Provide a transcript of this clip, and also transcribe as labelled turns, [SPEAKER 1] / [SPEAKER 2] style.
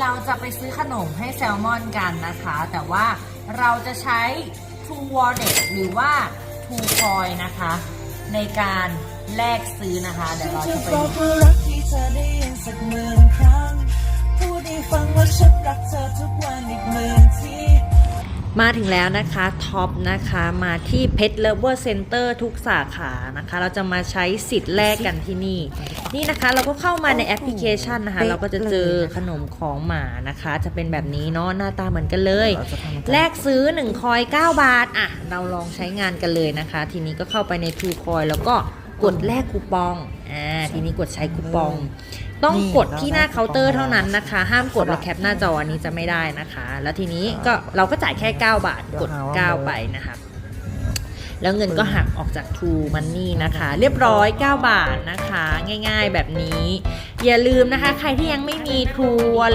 [SPEAKER 1] เราจะไปซื้อขนมให้แซลมอนกันนะคะ แต่ว่าเราจะใช้ True Wallet หรือว่า True Coin นะคะ ในการแลกซื้อนะคะ เดี๋ยวเรา
[SPEAKER 2] จะ
[SPEAKER 1] จะไป
[SPEAKER 2] บอกว่ารักที่เธอได้ยินสักหมื่นครั้ง พูดให้ฟังว่าฉันรักเธอทุกวัน
[SPEAKER 1] มาถึงแล้วนะคะท็อปนะคะมาที่ Pet Lover Center ทุกสาขานะคะ เราจะมาใช้สิทธิ์แลกกันที่นี่ นี่นะคะเราก็เข้ามาในแอปพลิเคชันนะคะ เราก็จะเจอขนมของหมานะคะ จะเป็นแบบนี้เนาะหน้าตาเหมือนกันเลย
[SPEAKER 2] เราจะทำกัน
[SPEAKER 1] แลกซื้อ1คอย9บาทอะเราลองใช้งานกันเลยนะคะ ทีนี้ก็เข้าไปในทูคอยแล้วก็ กดแลกคูปอง อ่า ทีนี้กดใช้คูปอง ต้องกดที่หน้าเคาน์เตอร์เท่านั้นนะคะ ห้ามกดแล้วแคปหน้าจออันนี้จะไม่ได้นะคะ แล้วทีนี้ก็เราก็จ่ายแค่ 9 บาท กด 9 ไปนะคะแล้วเงินก็หักออกจาก True Money นะคะ เรียบร้อย 9 บาทนะคะ ง่ายๆแบบนี้ อย่าลืมนะคะ ใครที่ยังไม่มี True Wallet